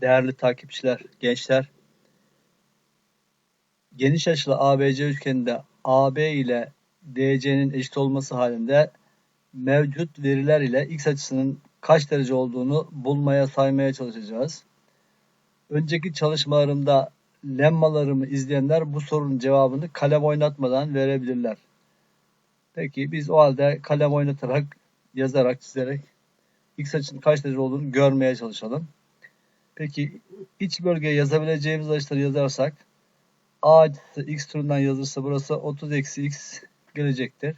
değerli takipçiler, gençler. Geniş açılı ABC üçgeninde AB ile DC'nin eşit olması halinde mevcut veriler ile x açısının kaç derece olduğunu bulmaya saymaya çalışacağız. Önceki çalışmalarımda lemmalarımı izleyenler bu sorunun cevabını kalem oynatmadan verebilirler. Peki biz o halde kalem oynatarak, yazarak, çizerek x açının kaç derece olduğunu görmeye çalışalım. Peki iç bölgeye yazabileceğimiz açıları yazarsak a açısı x türünden yazılırsa burası 30 eksi x gelecektir.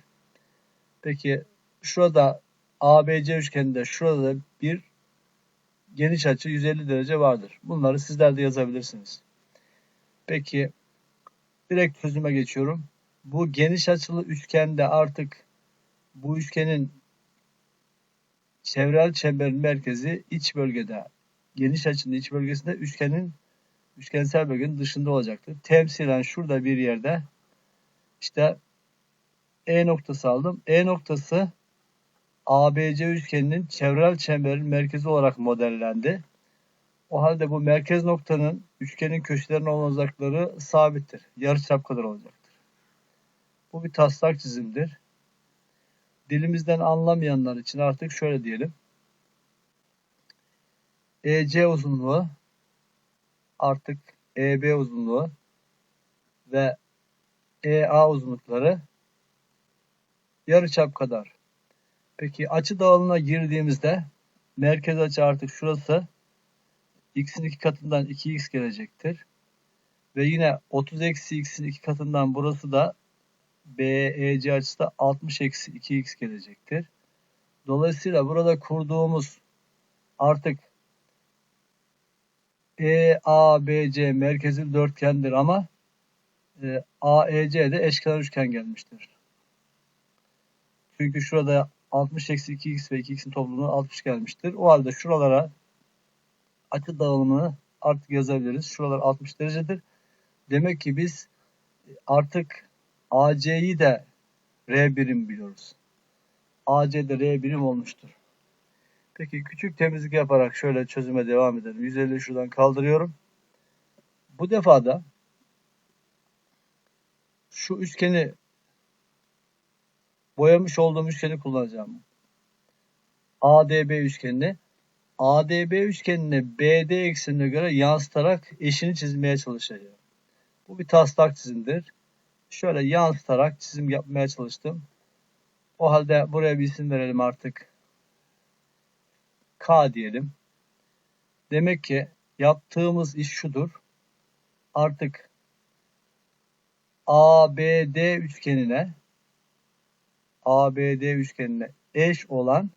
Peki şurada ABC üçgeninde şurada da bir geniş açı 150 derece vardır. Bunları sizler de yazabilirsiniz. Peki direkt çözüme geçiyorum. Bu geniş açılı üçgende artık bu üçgenin çevrel çemberin merkezi iç bölgede geniş açının iç bölgesinde üçgenin üçgensel bölgenin dışında olacaktır. Temsilen şurada bir yerde işte E noktası aldım. E noktası ABC üçgeninin çevrel çemberin merkezi olarak modellendi. O halde bu merkez noktanın üçgenin köşelerine olan uzaklıkları sabittir. Yarıçap kadar olacaktır. Bu bir taslak çizimdir. Dilimizden anlamayanlar için artık şöyle diyelim. EC uzunluğu artık EB uzunluğu ve EA uzunlukları yarıçap kadar. Peki açı dağılımına girdiğimizde merkez açı artık şurası x'in iki katından 2x gelecektir. Ve yine 30 eksi x'in iki katından burası da BEC açısı da 60 eksi 2x gelecektir. Dolayısıyla burada kurduğumuz artık EABC merkezi dörtgendir ama e, AEC de eşkenar üçgen gelmiştir. Çünkü şurada 60 eksi 2x ve 2x'in toplamı 60 gelmiştir. O halde şuralara açı dağılımını artık yazabiliriz. Şuralar 60 derecedir. Demek ki biz artık AC'yi de R birim biliyoruz. AC de R birim olmuştur. Peki küçük temizlik yaparak şöyle çözüme devam edelim. 150 şuradan kaldırıyorum. Bu defa da şu üçgeni boyamış olduğum üçgeni kullanacağım. ADB üçgenini ADB üçgenine BD eksenine göre yansıtarak eşini çizmeye çalışacağım. Bu bir taslak çizimdir. Şöyle yansıtarak çizim yapmaya çalıştım. O halde buraya bir isim verelim artık. K diyelim. Demek ki yaptığımız iş şudur. Artık ABD üçgenine ABD üçgenine eş olan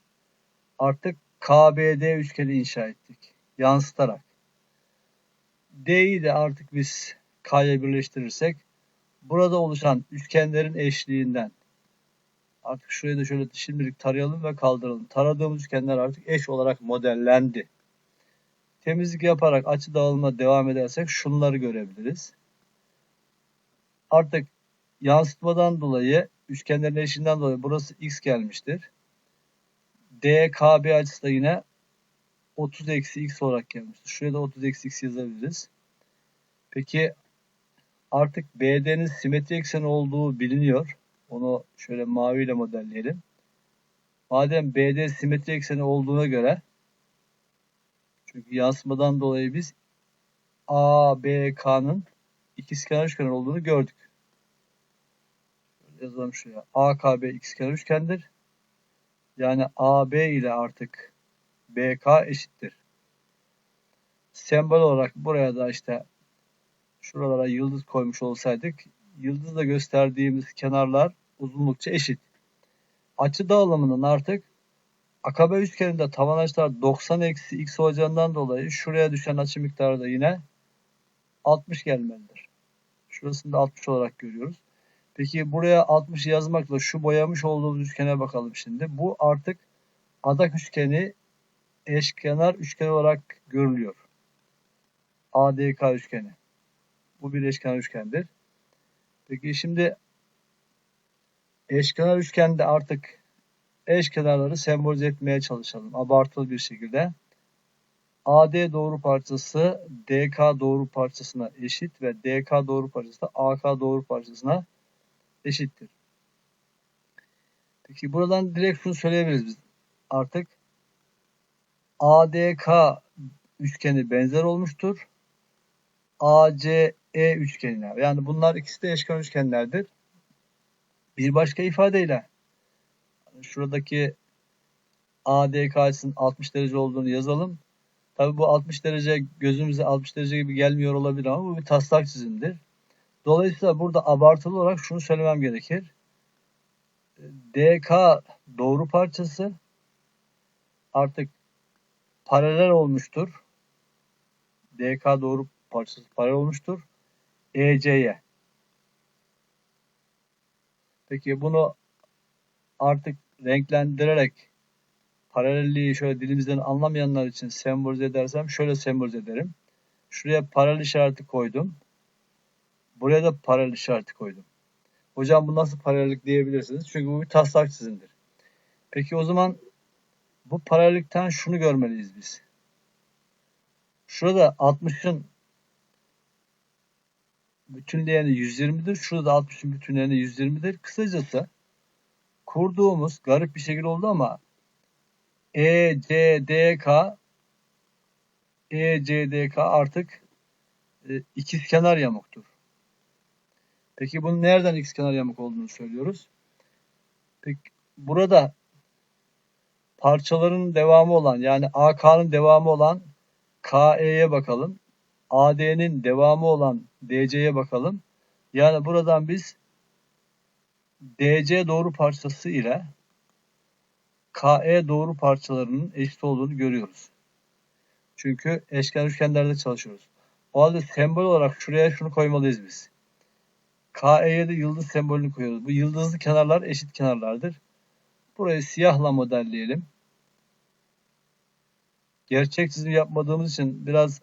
artık KBD üçgeni inşa ettik. Yansıtarak. D'yi de artık biz K'ya birleştirirsek burada oluşan üçgenlerin eşliğinden artık şurayı da şöyle şimdilik tarayalım ve kaldıralım. Taradığımız üçgenler artık eş olarak modellendi. Temizlik yaparak açı dağılma devam edersek şunları görebiliriz. Artık yansıtmadan dolayı üçgenlerin eşiğinden dolayı burası x gelmiştir. DKB açısı da yine 30 eksi x olarak gelmiştir. Şuraya da 30 eksi x yazabiliriz. Peki artık BD'nin simetri ekseni olduğu biliniyor. Onu şöyle maviyle modelleyelim. Madem BD simetri ekseni olduğuna göre çünkü yansımadan dolayı biz ABK'nın ikizkenar üçgen olduğunu gördük. Şöyle yazalım şuraya. AKB ikizkenar üçgendir. Yani AB ile artık BK eşittir. Sembol olarak buraya da işte şuralara yıldız koymuş olsaydık yıldızla gösterdiğimiz kenarlar uzunlukça eşit. Açı dağılımının artık akabe üçgeninde tavan açılar 90 eksi x olacağından dolayı şuraya düşen açı miktarı da yine 60 gelmelidir. Şurasını da 60 olarak görüyoruz. Peki buraya 60 yazmakla şu boyamış olduğumuz üçgene bakalım şimdi. Bu artık adak üçgeni eşkenar üçgen olarak görülüyor. ADK üçgeni. Bu bir eşkenar üçgendir. Peki şimdi eşkenar üçgende artık eşkenarları sembolize etmeye çalışalım. Abartılı bir şekilde. AD doğru parçası DK doğru parçasına eşit ve DK doğru parçası da AK doğru parçasına eşittir. Peki buradan direkt şunu söyleyebiliriz biz artık. ADK üçgeni benzer olmuştur. ACE üçgenine. Yani bunlar ikisi de eşkenar üçgenlerdir. Bir başka ifadeyle şuradaki ADK açısının 60 derece olduğunu yazalım. Tabi bu 60 derece gözümüze 60 derece gibi gelmiyor olabilir ama bu bir taslak çizimdir. Dolayısıyla burada abartılı olarak şunu söylemem gerekir. DK doğru parçası artık paralel olmuştur. DK doğru parçası paralel olmuştur. EC'ye. Peki bunu artık renklendirerek paralelliği şöyle dilimizden anlamayanlar için sembolize edersem şöyle sembolize ederim. Şuraya paralel işareti koydum. Buraya da paralel işareti koydum. Hocam bu nasıl paralellik diyebilirsiniz. Çünkü bu bir taslak çizimdir. Peki o zaman bu paralellikten şunu görmeliyiz biz. Şurada 60'ın bütünleyeni 120'dir. Şurada da 60'ın bütünleyeni 120'dir. Kısacası kurduğumuz garip bir şekilde oldu ama ECDK ECDK artık e, ikizkenar yamuktur. Peki bunun nereden ikizkenar yamuk olduğunu söylüyoruz. Peki burada parçaların devamı olan yani AK'nın devamı olan KE'ye bakalım. AD'nin devamı olan DC'ye bakalım. Yani buradan biz DC doğru parçası ile KE doğru parçalarının eşit olduğunu görüyoruz. Çünkü eşkenar üçgenlerde çalışıyoruz. O halde sembol olarak şuraya şunu koymalıyız biz. KE'ye de yıldız sembolünü koyuyoruz. Bu yıldızlı kenarlar eşit kenarlardır. Burayı siyahla modelleyelim. Gerçek çizim yapmadığımız için biraz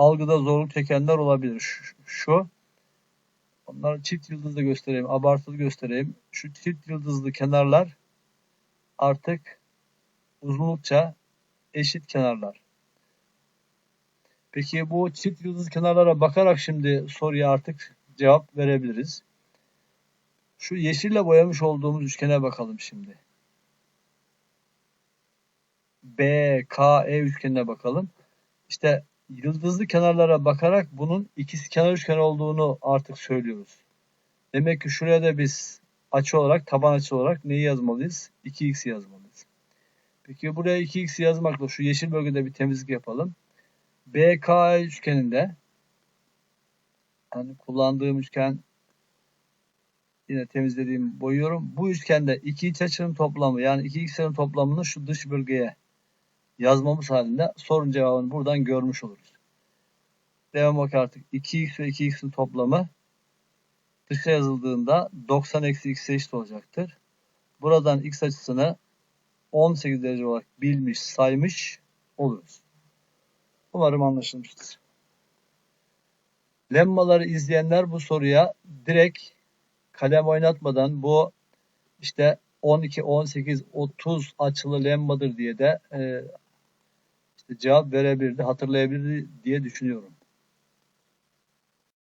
algıda zorluk çekenler olabilir. Şu, şu onları çift yıldızlı göstereyim, abartılı göstereyim. Şu çift yıldızlı kenarlar artık uzunlukça eşit kenarlar. Peki bu çift yıldız kenarlara bakarak şimdi soruya artık cevap verebiliriz. Şu yeşille boyamış olduğumuz üçgene bakalım şimdi. BKE üçgenine bakalım. İşte yıldızlı kenarlara bakarak bunun ikiz kenar üçgen olduğunu artık söylüyoruz. Demek ki şuraya da biz açı olarak, taban açı olarak neyi yazmalıyız? 2x yazmalıyız. Peki buraya 2x yazmakla şu yeşil bölgede bir temizlik yapalım. BKE üçgeninde hani kullandığım üçgen yine temizlediğim boyuyorum. Bu üçgende iki iç açının toplamı yani iki x'lerin toplamını şu dış bölgeye yazmamız halinde sorun cevabını buradan görmüş oluruz. Devam bak artık 2x ve 2x'in toplamı dışa yazıldığında 90 eksi x'e eşit olacaktır. Buradan x açısını 18 derece olarak bilmiş, saymış oluruz. Umarım anlaşılmıştır. Lemmaları izleyenler bu soruya direkt kalem oynatmadan bu işte 12, 18, 30 açılı lemmadır diye de e, cevap verebilirdi, hatırlayabilirdi diye düşünüyorum.